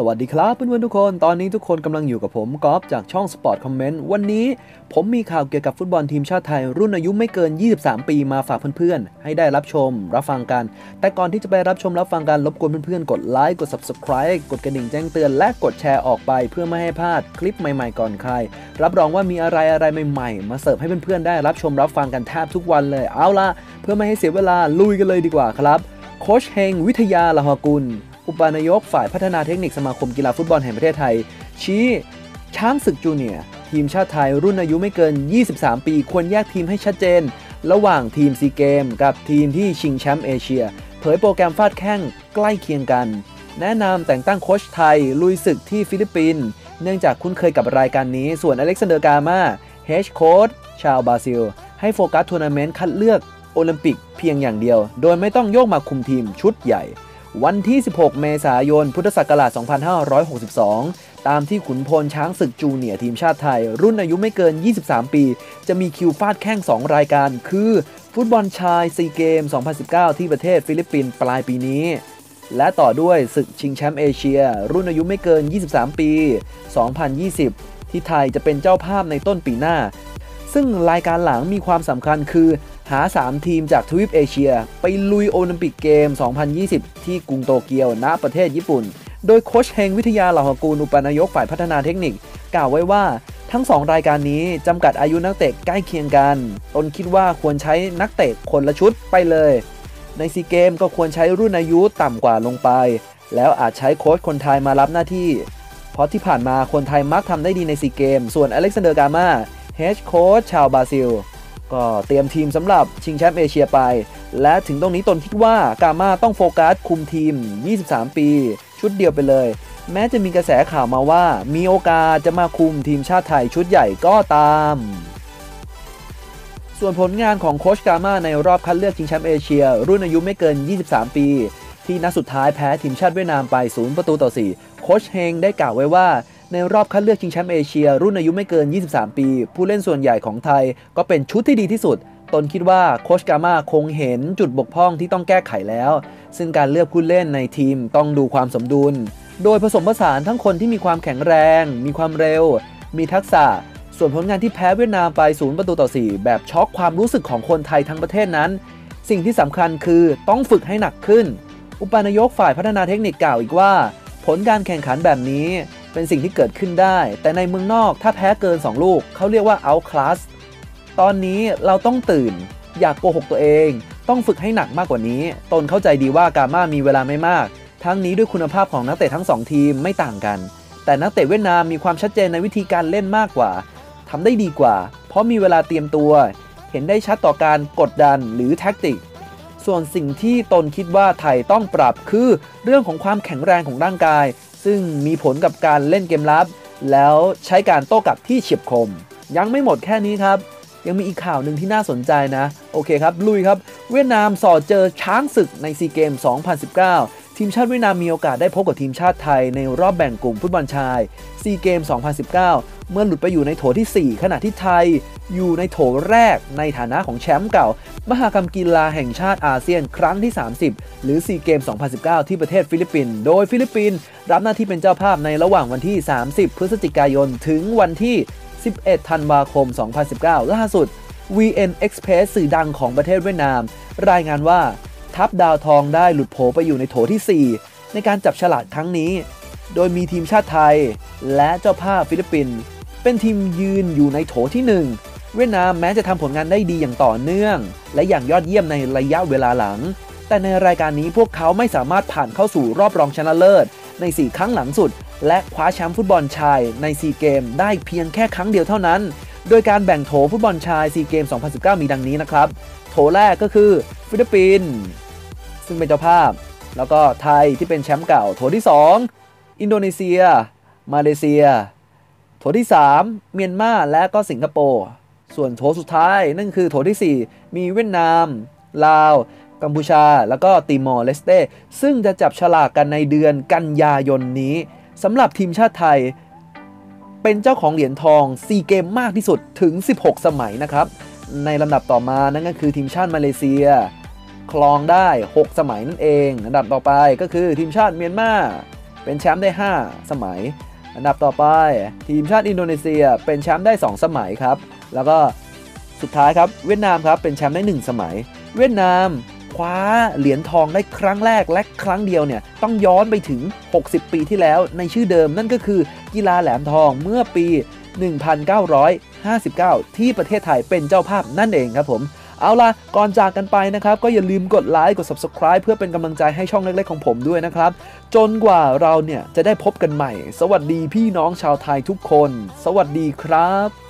สวัสดีครับเพื่อนๆทุกคน ตอนนี้ทุกคนกำลังอยู่กับผมกอล์ฟจากช่อง Sport Comment วันนี้ผมมีข่าวเกี่ยวกับฟุตบอลทีมชาติไทย รุ่นอายุไม่เกิน 23 ปีมาฝากเพื่อนๆ ให้ได้รับชม รับฟังกัน แต่ก่อนที่จะไปรับชมรับฟังกันรบกวนเพื่อนๆ กดไลค์กด Subscribe กดกระดิ่งแจ้งเตือนและกดแชร์ออกไป เพื่อไม่ให้พลาดคลิปใหม่ๆก่อนใคร รับรองว่ามีอะไรอะไรใหม่ๆ มาเสิร์ฟให้เพื่อนๆได้รับชมรับฟังกันแทบทุกวันเลยเอาล่ะเพื่อไม่ให้เสียเวลาลุยกันเลยดีกว่าครับโคชเฮงวิทยาลหกุล อุปนายกฝ่ายพัฒนาเทคนิคสมาคมกีฬาฟุตบอลแห่งประเทศไทย ชี้ช้างศึกจูเนียร์ทีมชาติไทยรุ่นอายุไม่เกิน 23 ปี ควรแยกทีมให้ชัดเจน ระหว่างทีมซีเกม กับทีมที่ชิงแชมป์เอเชีย เผยโปรแกรมฟาดแข้งใกล้เคียงกัน แนะนำแต่งตั้งโค้ชไทย ลุยศึกที่ฟิลิปปินส์เนื่องจากคุ้นเคยกับรายการนี้ ส่วนอเล็กซานเดอร์กามาเฮดโค้ชชาวบราซิล ให้โฟกัสทัวร์นาเมนต์คัดเลือกโอลิมปิกเพียงอย่างเดียว โดยไม่ต้องโยกมาคุมทีมชุดใหญ่ วันที่ 16 เมษายน พุทธศักราช 2562 ตามที่ขุนพลช้างศึกจูเนียร์ทีมชาติไทย รุ่นอายุไม่เกิน 23 ปี จะมีคิวฟาดแข้ง 2 รายการ คือ ฟุตบอลชายซีเกม 2019 ที่ประเทศฟิลิปปินส์ปลายปีนี้ และต่อด้วยศึกชิงแชมป์เอเชีย รุ่นอายุไม่เกิน 23 ปี 2020 ที่ไทยจะเป็นเจ้าภาพในต้นปีหน้า ซึ่งรายการหลังมีความสำคัญคือ หา 3 ทีมจากทวีปเอเชีย ไปลุยโอลิมปิกเกม 2020 ที่กรุงโตเกียวณประเทศญี่ปุ่น โดยโคชเฮงวิทยาเหล่าหกูลอุปนายกฝ่ายพัฒนาเทคนิค กล่าวไว้ว่าทั้ง 2 รายการนี้จำกัดอายุนักเตะใกล้เคียงกัน ตนคิดว่าควรใช้นักเตะคนละชุดไปเลย ในซีเกมก็ควรใช้รุ่นอายุต่ำกว่าลงไป แล้วอาจใช้โค้ชคนไทยมารับหน้าที่ เพราะที่ผ่านมาคนไทยมักทำได้ดีในซีเกม ส่วนอเล็กซานเดอร์กามาเฮดโค้ชชาวบราซิล ก็เตรียมทีมสำหรับชิงแชมป์เอเชียไป และถึงตรงนี้ตนคิดว่ากามาต้องโฟกัสคุมทีม 23 ปี ชุดเดียวไปเลย แม้จะมีกระแสข่าวมาว่า มีโอกาสจะมาคุมทีมชาติไทยชุดใหญ่ก็ตาม ส่วนผลงานของโคชกามาในรอบคัดเลือกชิงแชมป์เอเชีย รุ่นอายุไม่เกิน 23 ปี ที่นัดสุดท้ายแพ้ทีมชาติเวียดนามไป 0 ประตูต่อ 4 โคชเฮงได้กล่าวไว้ว่า ในรอบคัดเลือกชิงแชมป์เอเชีย รุ่นอายุไม่เกิน 23 ปี ผู้เล่นส่วนใหญ่ของไทยก็เป็นชุดที่ดีที่สุด ตนคิดว่าโคชกามาคงเห็นจุดบกพร่องที่ต้องแก้ไขแล้ว ซึ่งการเลือกผู้เล่นในทีมต้องดูความสมดุล โดยผสมผสานทั้งคนที่มีความแข็งแรง มีความเร็ว มีทักษะ ส่วนผลงานที่แพ้เวียดนามไป0ประตูต่อ 4 แบบช็อกความรู้สึกของคนไทยทั้งประเทศนั้น สิ่งที่สำคัญคือต้องฝึกให้หนักขึ้น อุปนายกฝ่ายพัฒนาเทคนิคกล่าวอีกว่า ผลการแข่งขันแบบนี้ เป็นสิ่งที่เกิดขึ้นได้ แต่ในเมืองนอกถ้าแพ้เกิน 2 ลูก เขาเรียกว่า out class ตอนนี้เราต้องตื่น อยากโกหกตัวเอง ต้องฝึกให้หนักมากกว่านี้ ตนเข้าใจดีว่ากาม่ามีเวลาไม่มาก ทั้งนี้ด้วยคุณภาพของนักเตะทั้ง 2 ทีมไม่ต่างกัน แต่นักเตะเวียดนามมีความชัดเจนในวิธีการเล่นมากกว่าทำได้ดีกว่า เพราะมีเวลาเตรียมตัว เห็นได้ชัดต่อการกดดันหรือแท็กติกส่วนสิ่งที่ตนคิดว่าไทยต้องปรับคือเรื่องของความแข็งแรงของร่างกาย ซึ่งมีผลกับการเล่นเกมลับ แล้วใช้การโต้กลับที่เฉียบคม ยังไม่หมดแค่นี้ครับ ยังมีอีกข่าวหนึ่งที่น่าสนใจนะ โอเคครับ ลุยครับ เวียดนามสอดเจอช้างศึกในซีเกม 2019 ทีมชาติเวียดนามมีโอกาสได้พบกับทีมชาติไทยในรอบแบ่งกลุ่มฟุตบอลชายซีเกม 2019 เมื่อหลุดไปอยู่ในโถที่ 4 ขณะที่ไทย อยู่ในโถแรกในฐานะของแชมป์เก่า มหากรรมกีฬาแห่งชาติอาเซียนครั้งที่ 30 หรือซีเกม 2019 ที่ประเทศฟิลิปปินส์โดยฟิลิปปินส์รับหน้าที่เป็นเจ้าภาพในระหว่างวันที่ 30 พฤศจิกายนถึงวันที่ 11 ธันวาคม 2019 ล่าสุด VN Express สื่อดังของประเทศเวียดนาม รายงานว่าทัพดาวทองได้หลุดโผไปอยู่ในโถที่ 4 ในการจับฉลากครั้งนี้ โดยมีทีมชาติไทย และเจ้าภาพฟิลิปปินส์ เป็นทีมยืนอยู่ในโถที่ 1 เวียดนามแม้จะทำผลงานได้ดีอย่างต่อเนื่อง และอย่างยอดเยี่ยมในระยะเวลาหลัง แต่ในรายการนี้พวกเขาไม่สามารถผ่านเข้าสู่รอบรองชนะเลิศ ใน 4 ครั้งหลังสุด และคว้าแชมป์ฟุตบอลชายในซีเกมได้เพียงแค่ครั้งเดียวเท่านั้น โดยการแบ่งโถฟุตบอลชายซีเกม 2019 มีดังนี้นะครับ โถแรกก็คือฟิลิปปินส์ซึ่งเป็นเจ้าภาพ แล้วก็ไทยที่เป็นแชมป์เก่า โถที่ 2 อินโดนีเซีย มาเลเซีย โถที่ 3 เมียนมาและก็สิงคโปร์ ส่วนโถสุดท้ายนั่นคือโถที่ 4 มีเวียดนาม ลาว กัมพูชา แล้วก็ติมอร์เลสเต้ ซึ่งจะจับฉลากกันในเดือนกันยายนนี้สำหรับทีมชาติไทย เป็นเจ้าของเหรียญทองซีเกมมากที่สุดถึง 16 สมัยนะครับ ในลำดับต่อมานั่นก็คือทีมชาติมาเลเซีย คลองได้ 6 สมัยนั่นเองอันดับต่อไปก็คือทีมชาติเมียนมาเป็นแชมป์ได้ 5 สมัย อันดับต่อไป ทีมชาติอินโดนีเซียเป็นแชมป์ได้ 2 สมัยครับ แล้วก็สุดท้ายครับเวียดนามครับเป็นแชมป์ได้ 1 สมัย เวียดนามคว้าเหรียญทองได้ครั้งแรกและครั้งเดียวเนี่ยต้องย้อนไปถึง 60 ปีที่แล้วในชื่อเดิมนั่นก็คือกีฬาแหลมทองเมื่อปี 1959 ที่ประเทศไทยเป็นเจ้าภาพนั่นเองครับผม เอาล่ะ ก่อนจากกันไปนะครับ ก็อย่าลืมกดไลค์กด Subscribe เพื่อเป็นกำลังใจให้ช่องเล็กๆของผมด้วยนะครับ จนกว่าเราเนี่ยจะได้พบกันใหม่ สวัสดีพี่น้องชาวไทยทุกคน สวัสดีครับ